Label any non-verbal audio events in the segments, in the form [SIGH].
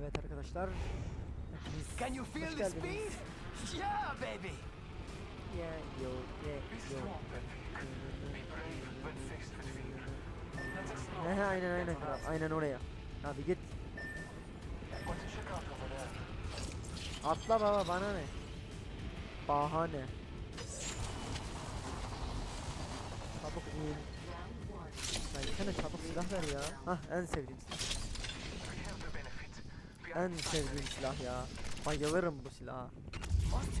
Evet arkadaşlar. Hepiniz Can you feel the speed? Yeah, baby. Yeah, yo, yeah, yo. He [LAUGHS] aynen aynen kral. Aynen oraya. Abi git. Atla baba bana ne? Bahane. Çabuk in. Ya yesene çabuk silah ver ya. Hah en sevdiğim silah. En sevdiğim silah ya. Bayılırım bu silaha.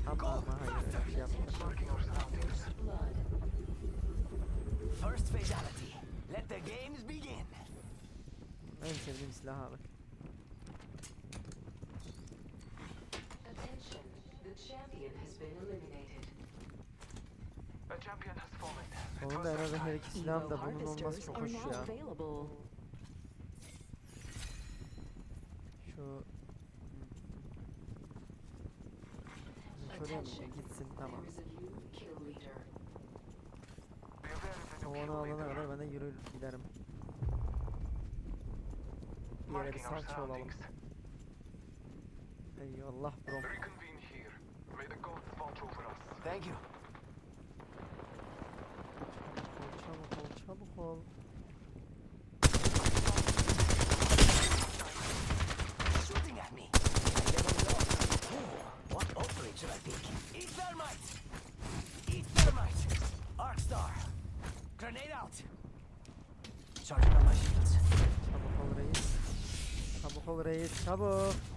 Ama ama hayır şey. First fatality. Let the games begin. En sevdiğim silah abi. Attention, the champion has been eliminated. Onun da en azından her iki silahın da bunun olması çok hoş ya. The O new onu kill alana leader. kadar ben de yürür giderim. Bir yere bir salça olalım. Eyvallah bro. Thank you. Çabuk ol, çabuk ol, çabuk ol. Shooting at me. Level up. Ooh, What upgrade should I pick? Eat thermite. Eat thermite. Arc star. Grenade out. Charging on my shields. Çabuk ol reis. Çabuk ol reis, çabuk.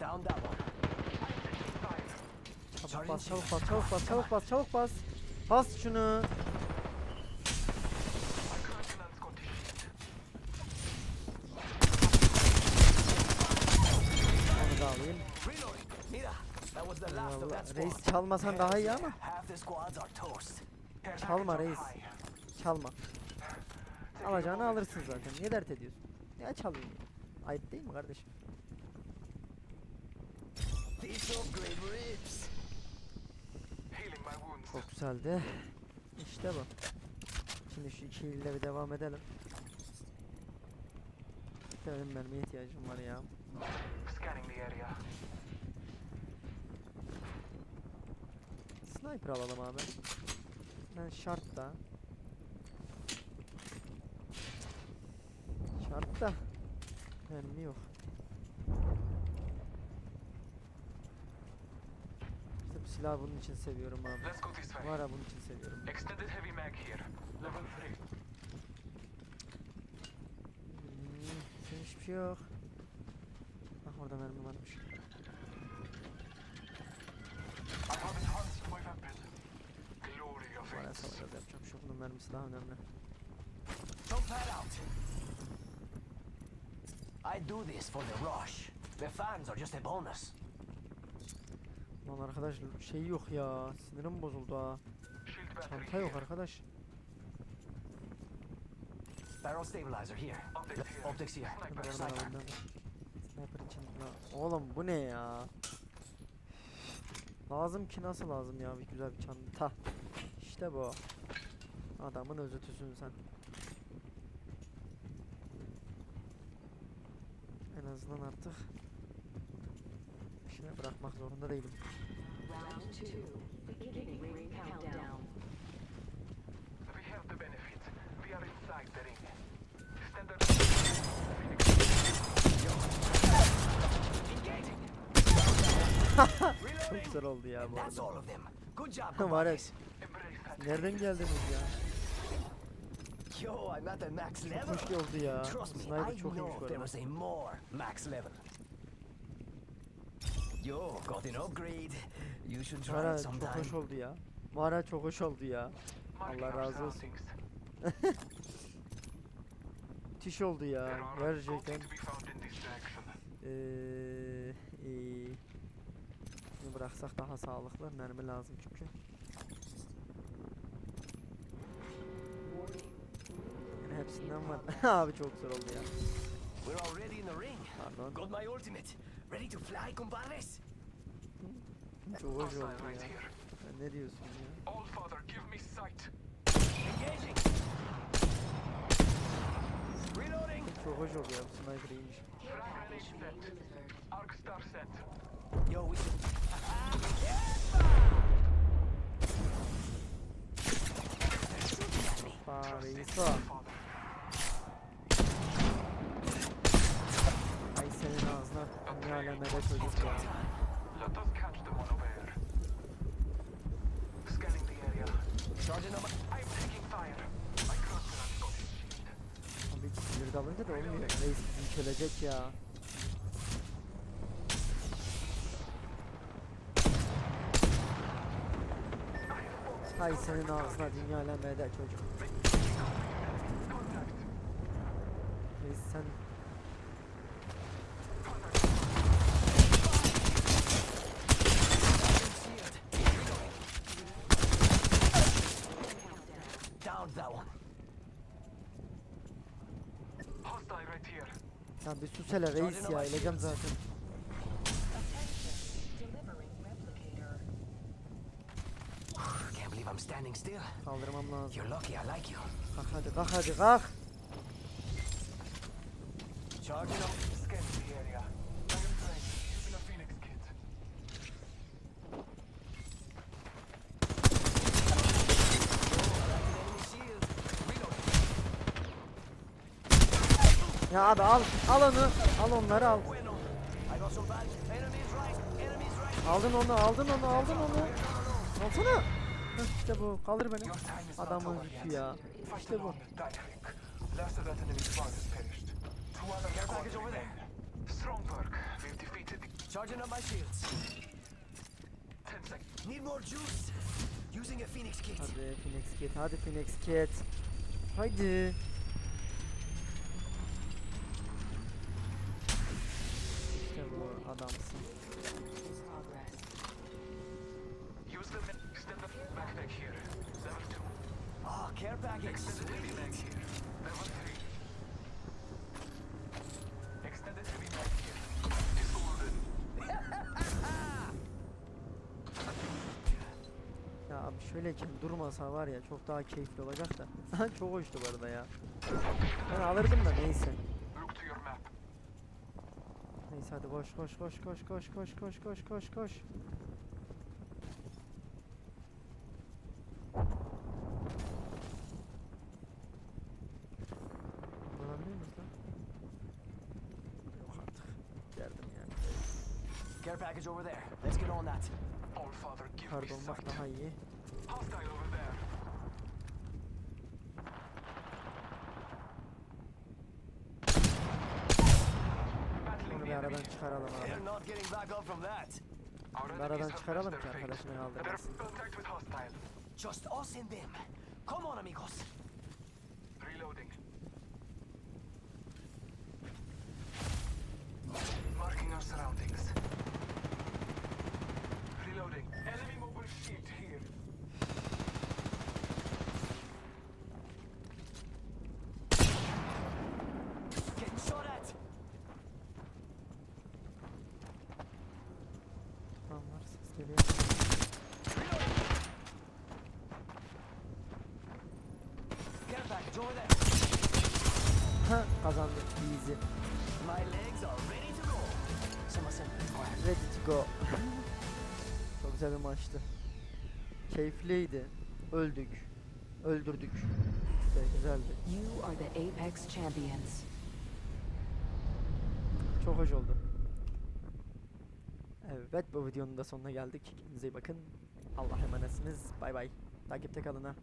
Down that one. Çabuk bas, çabuk bas, çabuk bas, çabuk bas, çabuk bas. Bas şunu. Onu da alayım. Squad. Reis çalmasan daha iyi ama. Çalma reis. Çalma. Alacağını alırsın zaten. Niye dert ediyorsun? Niye çalıyorsun? Ayıp değil mi kardeşim? Çok güzeldi. İşte bu. Şimdi şu iki ile bir devam edelim. Benim mermiye ihtiyacım var ya. Sniper alalım abi. Ben şart da. Şart da. Mermi yok. İşte bu silahı bunun için seviyorum abi. Let's go this way. Var ya bunun için seviyorum. Extended heavy mag here. Level 3. Hmm, senin hiçbir şey yok. Bak orada mermi varmış. İt. savaşlarda yapacak bir şey. Bunun mermisi daha önemli. I do this for the rush. The fans are just a bonus. Lan arkadaş şey yok ya. Sinirim bozuldu ha. Çanta yok arkadaş. Barrel stabilizer here. Optics here. Sniper. için. Oğlum bu ne ya? Lazım ki nasıl lazım ya bir güzel bir çanta. İşte bu. Adamın özütüsün sen. En azından artık şey bırakmak zorunda değilim. [LAUGHS] Çok güzel oldu ya bu arada. [LAUGHS] Var ya nereden geldiniz ya? Yo, I'm at the max Çok level. hoş oldu ya. Trust me, Sniper I çok iyiymiş bu arada. was a more max level. Yo, got an upgrade. You should try Mara it çok sometime. hoş oldu ya. Mara çok hoş oldu ya. Allah razı olsun. [LAUGHS] Müthiş oldu ya. Gerçekten. Eee iyi. Bunu bıraksak daha sağlıklı. Mermi lazım çünkü. Yani hepsinden var. [LAUGHS] Abi çok zor oldu ya. We're already in the ring. Pardon. Got my ultimate. Ready to fly, compadres? Çok hoş Hostile oldu right ya. here. Sen ne diyorsun ya? All father, give me sight. Engaging. Reloading. Çok hoş oldu ya. Bu sniper iyiymiş. Care package being delivered. Arc star set. Yo, we should. Shooting ağzına ne alemede çocuk ya. Abi sinir dalınca da oğlum reis bizim kölecek ya. Hay senin ağzına dünya alemede çocuk. Reis sen that one. Hostile right here. ya bir sus hele reis ya öleceğim zaten. I'm standing still. Kaldırmam lazım. You're lucky I like you. Kalk hadi kalk hadi kalk. Charging on. Scanning the area. Ya abi al. Al onu. Al onları al. Aldın onu, aldın onu, aldın onu. Alsana. Heh, işte bu. Kaldır beni. Adamın yükü ya. İşte bu. Charging up my shields. Ten seconds. Need more juice. Using a Phoenix kit. Hadi Phoenix kit. Hadi Phoenix kit. Haydi. Two. Oh, care package. Extended heavy mag Sweet. here. Level three. Extended heavy mag here. Golden. [LAUGHS] Ya abi şöyleyken durmasa var ya çok daha keyifli olacak da. [LAUGHS] çok hoştu bu arada ya. Ben alırdım da neyse. Neyse hadi koş koş koş koş koş koş koş koş koş koş. Kullanabiliyor muyuz lan? Yok artık. Geldim yani. Care package over there. Let's get on that. All father, give olmak sight. daha iyi. Aradan çıkaralım abi. Aradan çıkaralım ki arkadaşını kaldırmasın. Just us and them. Come on amigos. Reloading. Marking our surroundings. Ha kazandık easy. My legs are ready to go. [LAUGHS] Çok güzel bir maçtı. Keyifliydi. Öldük. Öldürdük. İşte güzeldi. You are the Apex champions. Çok hoş oldu. Evet bu videonun da sonuna geldik. Kendinize iyi bakın. Allah emanetsiniz. Bay bay. Takipte kalın ha.